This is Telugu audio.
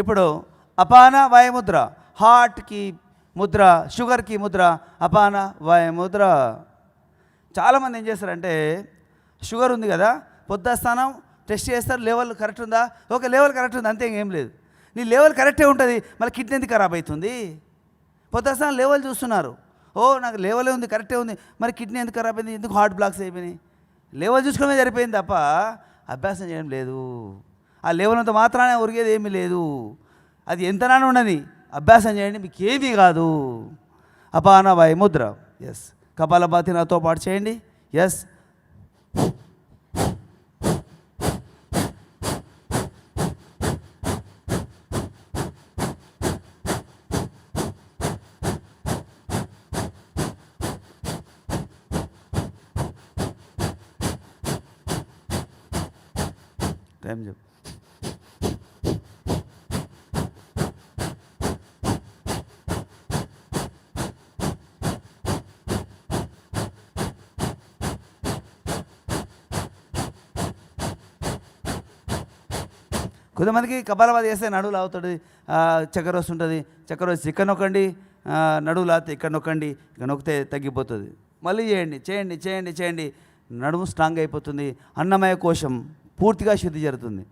ఇప్పుడు అపాన వాయుముద్ర హార్ట్కి ముద్ర షుగర్కి ముద్ర అపాన వాయుముద్ర. చాలామంది ఏం చేస్తారంటే షుగర్ ఉంది కదా పొద్దుస్థానం టెస్ట్ చేస్తారు లెవెల్ కరెక్ట్ ఉందా? ఓకే లెవెల్ కరెక్ట్ ఉంది అంతే ఏం లేదు. నీ లెవెల్ కరెక్టే ఉంటుంది మళ్ళీ కిడ్నీ ఎందుకు ఖరాబ్ అవుతుంది? పొద్దుస్థానం లెవెల్ చూస్తున్నారు. ఓ నాకు లెవెలే ఉంది కరెక్టే ఉంది మరి కిడ్నీ ఎందుకు ఖరాబ్ అయింది ఎందుకు హార్ట్ బ్లాక్స్ అయిపోయినాయి? లెవెల్ చూసుకోవడమే సరిపోయింది తప్ప అభ్యాసం చేయడం లేదు. ఆ లేవనంత మాత్రానే ఉరిగేది ఏమీ లేదు. అది ఎంతనానే ఉన్నది? అభ్యాసం చేయండి మీకు ఏమీ కాదు. అపాన వాయుముద్ర ఎస్ కపాలభాతి నాతో పాటు చేయండి. ఎస్ టైం చెప్పు. కొంతమందికి కపాలవాది చేస్తే నడువు అవుతుంది చక్కెర వస్తుంటుంది. చక్కెర వచ్చి ఇక్కడ నొక్కండి నడువు లాగితే ఇక్కడ నొక్కండి ఇక్కడ నొక్కితే తగ్గిపోతుంది. మళ్ళీ చేయండి చేయండి చేయండి చేయండి. నడుము స్ట్రాంగ్ అయిపోతుంది. అన్నమయ కోశం పూర్తిగా శుద్ధి జరుగుతుంది.